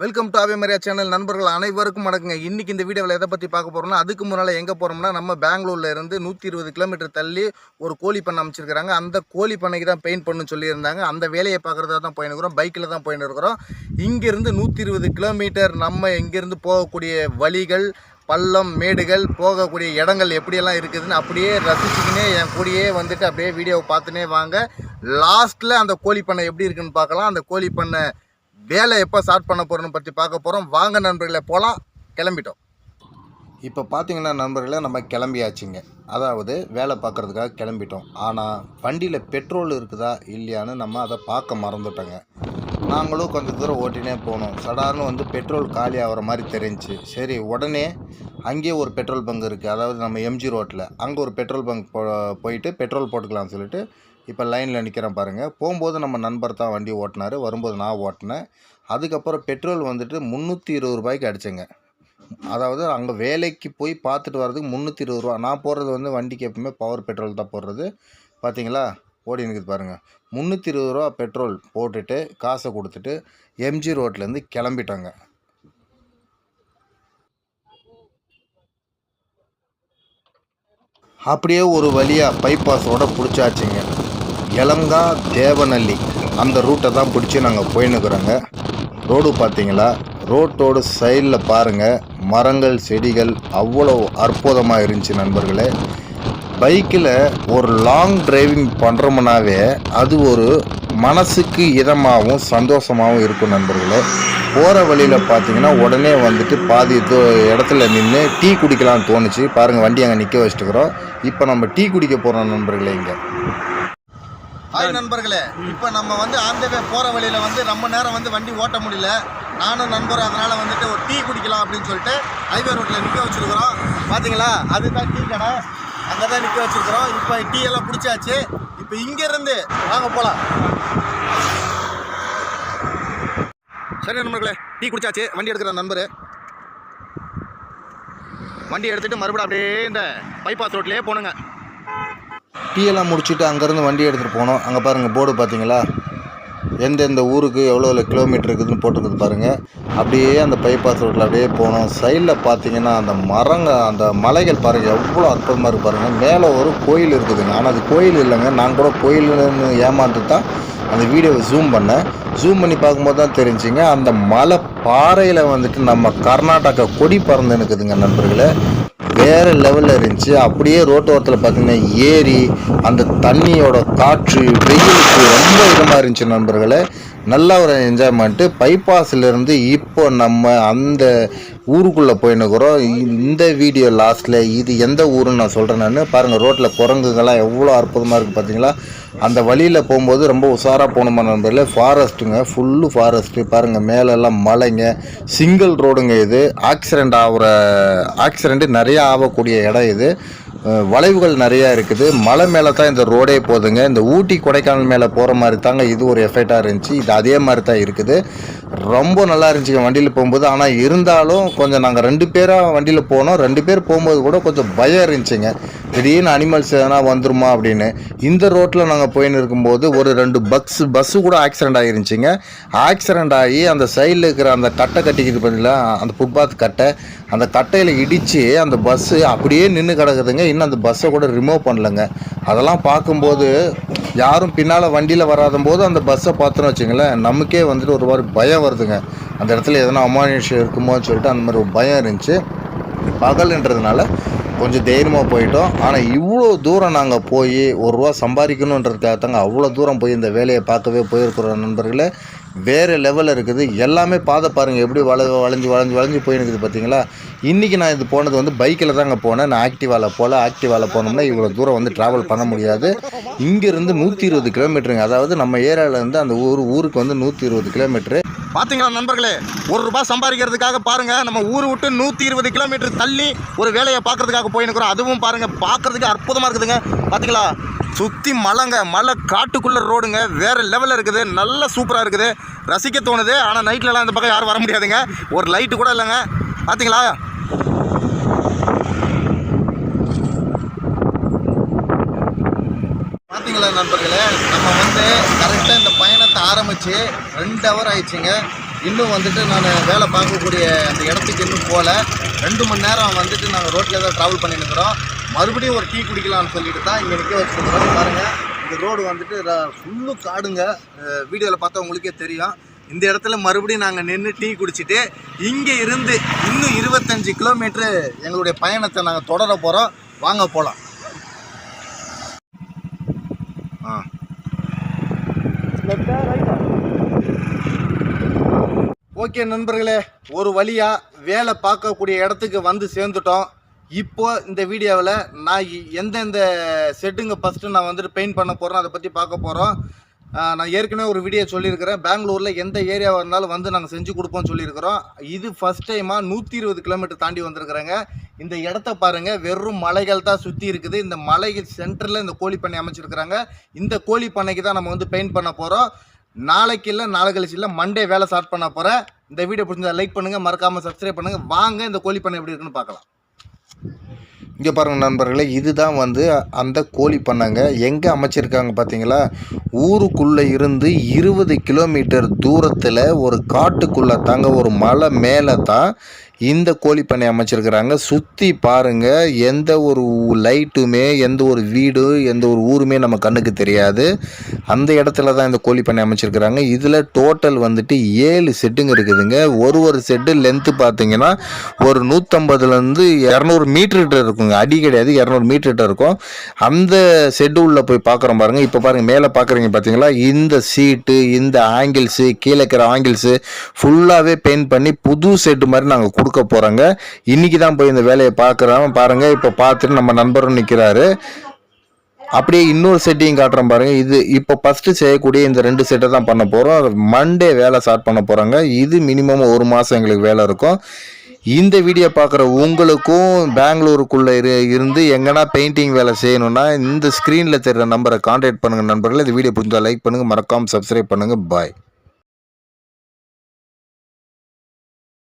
Welcome to ஆவியமரியா channel நண்பர்கள் அனைவருக்கும் வணக்கங்க. இன்றைக்கி இந்த வீடியோவில் எதை பற்றி பார்க்க போகிறோம்னா அதுக்கு முன்னால் எங்கே போகிறோம்னா நம்ம பெங்களூரில் இருந்து நூற்றி இருபது கிலோமீட்டர் தள்ளி ஒரு கோழி பண்ணை அமைச்சிருக்கிறாங்க. அந்த கோழி பண்ணைக்கு தான் பெயிண்ட் பண்ணு சொல்லியிருந்தாங்க. அந்த வேலையை பார்க்குறதா தான் போயின்னு பைக்கில் தான் போயின்னு இருக்கிறோம். இங்கேருந்து நூற்றி இருபது கிலோமீட்டர் நம்ம இங்கேருந்து போகக்கூடிய வழிகள் பள்ளம் மேடுகள் போகக்கூடிய இடங்கள் எப்படியெல்லாம் இருக்குதுன்னு அப்படியே ரசிச்சுக்கினே என் கூடயே வந்துட்டு அப்படியே வீடியோவை பார்த்துனே வாங்க. லாஸ்ட்டில் அந்த கோழி பண்ணை எப்படி இருக்குன்னு பார்க்கலாம். அந்த கோழி பண்ணை வேலை எப்போ ஸ்டார்ட் பண்ண போகிறோன்னு பற்றி பார்க்க போகிறோம் வாங்க நண்பர்களை போகலாம் கிளம்பிட்டோம். இப்போ பார்த்தீங்கன்னா நண்பர்களே நம்ம கிளம்பியாச்சுங்க. அதாவது வேலை பார்க்குறதுக்காக கிளம்பிட்டோம். ஆனால் வண்டியில் பெட்ரோல் இருக்குதா இல்லையான்னு நம்ம அதை பார்க்க மறந்துட்டோங்க. நாங்களும் கொஞ்சம் தூரம் ஓட்டினே போனோம். சடார்னு வந்து பெட்ரோல் காலி ஆகிற மாதிரி தெரிஞ்சு. சரி உடனே அங்கேயே ஒரு பெட்ரோல் பங்க் இருக்குது அதாவது நம்ம எம்ஜி ரோட்டில் அங்கே ஒரு பெட்ரோல் பங்க் போ போயிட்டு பெட்ரோல் போட்டுக்கலாம்னு சொல்லிட்டு இப்போ லைனில் நிற்கிறேன் பாருங்கள் போகும்போது நம்ம நண்பர் தான் வண்டி ஓட்டினார். வரும்போது நான் ஓட்டினேன். அதுக்கப்புறம் பெட்ரோல் வந்துட்டு முந்நூற்றி இருபது ரூபாய்க்கு அடித்தேங்க அதாவது அங்கே வேலைக்கு போய் பார்த்துட்டு வர்றதுக்கு முந்நூற்றி இருபது ரூபா. நான் போடுறது வந்து வண்டிக்கு எப்பவுமே பவர் பெட்ரோல் தான் போடுறது. பார்த்தீங்களா? ஓடி நிற்குது பாருங்கள் முந்நூற்றி இருபது ரூபா பெட்ரோல் போட்டுட்டு காசை கொடுத்துட்டு எம்ஜி ரோட்லேருந்து கிளம்பிட்டோங்க. அப்படியே ஒரு வழியாக பைபாஸோட பிடிச்சாச்சுங்க. இளங்கா தேவநல்லி அந்த ரூட்டை தான் பிடிச்சி நாங்கள் போயின்னுக்குறோங்க. ரோடு பார்த்தீங்களா ரோட்டோட சைடில் பாருங்கள் மரங்கள் செடிகள் அவ்வளோ அற்புதமாக இருந்துச்சு நண்பர்களே. பைக்கில் ஒரு லாங் டிரைவிங் பண்ணுறோம்னாவே அது ஒரு மனசுக்கு இதமாகவும் சந்தோஷமாகவும் இருக்கும் நண்பர்களே. போகிற வழியில் பார்த்தீங்கன்னா உடனே வந்துட்டு பாதி இடத்துல நின்று டீ குடிக்கலாம்னு தோணுச்சு. பாருங்கள் வண்டி அங்கே நிற்க வச்சுட்டுக்கிறோம். இப்போ நம்ம டீ குடிக்க போகிறோம் நண்பர்களே இங்கே. ஹாய் நண்பர்களே. இப்போ நம்ம வந்து ஆந்தவே போகிற வழியில் வந்து ரொம்ப நேரம் வந்து வண்டி ஓட்ட முடியல. நானும் நண்பரும் அதனால் வந்துட்டு ஒரு டீ குடிக்கலாம் அப்படின்னு சொல்லிட்டு ஹைவே ரோட்டில் நிற்க வச்சுருக்குறோம். பார்த்தீங்களா அதுதான் டீ கடை. அங்கே தான் நிற்க வச்சுருக்குறோம். இப்போ டீ எல்லாம் பிடிச்சாச்சு இப்போ இங்கேருந்து வாங்க போகலாம் சரி நண்பர்களே டீ குடிச்சாச்சு. வண்டி எடுக்கிற நண்பர். வண்டி எடுத்துட்டு மறுபடியும் அப்படியே இந்த பைபாஸ் ரோட்லேயே போகணுங்க டீயெல்லாம் முடிச்சுட்டு அங்கேருந்து வண்டி எடுத்துகிட்டு போனோம். அங்கே பாருங்கள் போர்டு பார்த்தீங்களா? எந்தெந்த ஊருக்கு எவ்வளோ எவ்வளோ கிலோமீட்டர் இருக்குதுன்னு போட்டுருக்குது பாருங்கள் அப்படியே அந்த பைபாஸ் ரோட்டில் அப்படியே போனோம். சைடில் பார்த்தீங்கன்னா அந்த மரங்க அந்த மலைகள் பாருங்கள் எவ்வளோ அற்புதமாக இருக்குது பாருங்கள் மேலே ஒரு கோயில் இருக்குதுங்க. ஆனால் அது கோயில் இல்லைங்க. நான் கூட கோயிலுன்னு ஏமாந்து தான் அந்த வீடியோவை ஜூம் பண்ணேன். ஜூம் பண்ணி பார்க்கும்போது தான் தெரிஞ்சுங்க அந்த மலை பாறையில் வந்துட்டு நம்ம கர்நாடகா கொடி பறந்து நிற்குதுங்க நண்பர்களே. வேறு லெவலில் இருந்துச்சு. அப்படியே ரோட்டோரத்தில் பார்த்தீங்கன்னா ஏரி அந்த தண்ணியோட காற்று வெயிலுக்கு ரொம்ப இதமாக இருந்துச்சு நண்பர்களே. நல்ல ஒரு என்ஜாய்மெண்ட்டு பைபாஸ்லேருந்து இப்போ நம்ம அந்த ஊருக்குள்ளே போயின்னுக்குறோம் இந்த வீடியோ லாஸ்ட்டில் இது எந்த ஊருன்னு நான் சொல்கிறேன் நான். பாருங்கள் ரோட்டில் குரங்குகள்லாம் எவ்வளோ அற்புதமாக இருக்குது பார்த்தீங்களா அந்த வழியில் போகும்போது ரொம்ப உஷாராக போகணுமா நண்பர்களே? ஃபாரஸ்ட்டுங்க ஃபுல்லு ஃபாரஸ்ட்டு பாருங்கள் மேலெல்லாம் மலைங்க. சிங்கிள் ரோடுங்க இது. ஆக்சிடெண்ட் ஆகிற ஆக்சிடெண்ட்டு நிறையா ஆகக்கூடிய இடம் இது. வளைவுகள் நிறையா இருக்குது. மலை மேலே தான் இந்த ரோடே போகுதுங்க. இந்த ஊட்டி கொடைக்கானல் மேலே போகிற மாதிரி தாங்க இது ஒரு எஃபெக்டாக இருந்துச்சு. இது அதே மாதிரி தான் இருக்குது. ரொம்ப நல்லா இருந்துச்சுங்க வண்டியில் போகும்போது. ஆனால் இருந்தாலும் கொஞ்சம் நாங்கள் ரெண்டு பேராக வண்டியில் போனோம். ரெண்டு பேர் போகும்போது கூட கொஞ்சம் பயம் இருந்துச்சுங்க. திடீர்னு அனிமல்ஸ் எதனா வந்துருமா அப்படின்னு. இந்த ரோட்டில் நாங்கள் போயின்னு இருக்கும்போது ஒரு ரெண்டு பஸ் பஸ்ஸு கூட ஆக்சிடெண்ட் ஆகிருந்துச்சிங்க ஆக்சிடெண்ட் ஆகி அந்த சைடில் இருக்கிற அந்த கட்டை கட்டிக்கிட்டு பார்த்தீங்களா அந்த ஃபுட்பாத் கட்டை. அந்த கட்டையில் இடித்து அந்த பஸ்ஸு அப்படியே நின்று கிடக்குதுங்க. இன்னும் அந்த பஸ்ஸை கூட ரிமூவ் பண்ணலங்க. அதெல்லாம் பார்க்கும்போது யாரும் பின்னால் வண்டியில் வராத போது அந்த பஸ்ஸை பார்த்தோன்னு வச்சுங்களேன் நமக்கே வந்துட்டு ஒரு மாதிரி பயம் வருதுங்க. அந்த இடத்துல எதனா அமானுஷம் இருக்குமோன்னு சொல்லிட்டு அந்த மாதிரி ஒரு பயம் இருந்துச்சு. பகல்ன்றதுனால கொஞ்சம் தைரியமாக போயிட்டோம். ஆனால் இவ்வளோ தூரம் நாங்கள் போய் ஒரு ரூபா சம்பாதிக்கணுன்றதுக்காக தாங்க அவ்வளோ தூரம் போய் இந்த வேலையை பார்க்கவே போயிருக்கிற நண்பர்களே. வேறு லெவலில் இருக்குது. எல்லாமே பாதை பாருங்கள் எப்படி வள வளைஞ்சு வளைஞ்சு வளைஞ்சு போயிருக்குது பார்த்தீங்களா இன்றைக்கி நான் இது போனது வந்து பைக்கில் தாங்க போனேன். நான் ஆக்டிவாவில் போல் ஆக்டிவாவில் போனோம்னா இவ்வளோ தூரம் வந்து ட்ராவல் பண்ண முடியாது. இங்கேருந்து நூற்றி இருபது கிலோமீட்டருங்க அதாவது நம்ம ஏரியாவிலேருந்து அந்த ஊர் ஊருக்கு வந்து நூற்றி இருபது கிலோமீட்ரு பார்த்தீங்களா நண்பர்களே ஒரு ரூபாய் சம்பாதிக்கிறதுக்காக பாருங்க நம்ம ஊர் விட்டு நூற்றி இருபது கிலோமீட்டர் தள்ளி ஒரு வேலையை பார்க்கறதுக்காக போயினுக்கிறோம் அதுவும் பாருங்கள் பார்க்குறதுக்கு அற்புதமாக இருக்குதுங்க. பார்த்தீங்களா சுற்றி மலைங்க மலை காட்டுக்குள்ளே ரோடுங்க வேறு லெவலில் இருக்குது. நல்ல சூப்பராக இருக்குது. ரசிக்க தோணுது. ஆனால் நைட்லலாம் இந்த பக்கம் யாரும் வர முடியாதுங்க. ஒரு லைட்டு கூட இல்லைங்க. பார்த்தீங்களா பார்த்தீங்களா நண்பர்களே நம்ம வந்து கரெக்டாக இந்த பயணத்தை ஆரம்பித்து ரெண்டு ஹவர் ஆயிடுச்சுங்க. இன்னும் வந்துட்டு நான் வேலை பார்க்கக்கூடிய அந்த இடத்துக்கு இன்னும் போகல. ரெண்டு மணி நேரம் வந்துட்டு நாங்கள் ரோட்டில் தான் ட்ராவல் பண்ணியிருக்கிறோம் மறுபடியும் ஒரு டீ குடிக்கலாம்னு சொல்லிட்டு தான் இங்கே நிற்க வச்சுருக்கிறோம். பாருங்கள் இந்த ரோடு வந்துட்டு ஃபுல்லு காடுங்க. வீடியோவில் பார்த்தா உங்களுக்கே தெரியும். இந்த இடத்துல மறுபடியும் நாங்கள் நின்று டீ குடிச்சிட்டு இங்கே இருந்து இன்னும் இருபத்தஞ்சி கிலோமீட்ரு எங்களுடைய பயணத்தை நாங்கள் தொடர போகிறோம் வாங்க போகலாம் ஓகே நண்பர்களே ஒரு வழியாக வேலை பார்க்கக்கூடிய இடத்துக்கு வந்து சேர்ந்துட்டோம். இப்போ இந்த வீடியோவில் நான் எந்தெந்த செட்டுங்க ஃபஸ்ட்டு நான் வந்துட்டு பெயிண்ட் பண்ண போகிறேன் அதை பற்றி பார்க்க போகிறோம் நான் ஏற்கனவே ஒரு வீடியோ சொல்லியிருக்கிறேன். பெங்களூரில் எந்த ஏரியாவாக இருந்தாலும் வந்து நாங்கள் செஞ்சு கொடுப்போம்னு சொல்லியிருக்கிறோம். இது ஃபஸ்ட் டைமாக நூற்றி இருபது கிலோமீட்டர் தாண்டி வந்திருக்கிறேங்க. இந்த இடத்த பாருங்கள் வெறும் மலைகள் தான் சுற்றி இருக்குது. இந்த மலைகள் சென்டரில் இந்த கோழி பண்ணை அமைச்சிருக்கிறாங்க. இந்த கோழி பண்ணைக்கு தான் நம்ம வந்து பெயிண்ட் பண்ண போகிறோம் நாளைக்கு இல்லை நாளை கழிச்சு இல்லை மண்டே வேலை ஸ்டார்ட் பண்ண போகிறேன் இந்த வீடியோ பிடிச்சதை லைக் பண்ணுங்கள் மறக்காமல் சப்ஸ்கிரைப் பண்ணுங்கள் வாங்க இந்த கோழி பண்ணை எப்படி இருக்குன்னு பார்க்கலாம். இங்கே பாருங்கள் நண்பர்களே இதுதான் வந்து அந்த கோழி பண்ணைங்க. எங்கே அமைச்சிருக்காங்க பார்த்தீங்களா ஊருக்குள்ளே இருந்து இருபது கிலோமீட்டர் தூரத்தில் ஒரு காட்டுக்குள்ளே தாங்க ஒரு மலை மேலே தான் இந்த கோழி பண்ணை அமைச்சிருக்கிறாங்க. சுற்றி பாருங்கள் எந்த ஒரு லைட்டுமே எந்த ஒரு வீடு எந்த ஒரு ஊருமே நம்ம கண்ணுக்கு தெரியாது. அந்த இடத்துல தான் இந்த கோழி பண்ணை அமைச்சிருக்கிறாங்க. இதில் டோட்டல் வந்துட்டு ஏழு செட்டுங்க இருக்குதுங்க. ஒரு ஒரு செட்டு லென்த்து பார்த்தீங்கன்னா ஒரு நூற்றம்பதுலேருந்து இரநூறு மீட்டர்கிட்ட இருக்குங்க அடி கிடையாது இரநூறு மீட்டர்கிட்ட இருக்கும். அந்த செட்டு போய் பார்க்குறோம் பாருங்கள் இப்போ பாருங்கள் மேலே பார்க்குறீங்க பார்த்தீங்களா? இந்த சீட்டு இந்த ஆங்கிள்ஸு கீழே இருக்கிற ஆங்கிள்ஸு ஃபுல்லாகவே பெயிண்ட் பண்ணி புது செட்டு மாதிரி நாங்கள் கொடுக்க போகிறோங்க இன்றைக்கி தான் போய் இந்த வேலையை பார்க்குறோம். பாருங்கள் இப்போ பார்த்துட்டு நம்ம நண்பரும் நிற்கிறாரு அப்படியே இன்னொரு செட்டையும் காட்டுறோம் பாருங்க. இது இப்போ ஃபர்ஸ்ட் செய்யக்கூடிய இந்த ரெண்டு செட்டை தான் பண்ண போகிறோம் மண்டே வேலை ஸ்டார்ட் பண்ண போகிறாங்க இது மினிமம் ஒரு மாதம் எங்களுக்கு வேலை இருக்கும். இந்த வீடியோ பார்க்குற உங்களுக்கும் பெங்களூருக்குள்ளே இரு இருந்து எங்கன்னா பெயிண்டிங் வேலை செய்யணும்னா இந்த ஸ்க்ரீனில் தெரிகிற நம்பரை காண்டாக்ட் பண்ணுங்கள் நண்பர்களே. இந்த வீடியோ பிடிச்சா லைக் பண்ணுங்கள் மறக்காமல் சப்ஸ்கிரைப் பண்ணுங்கள் பாய்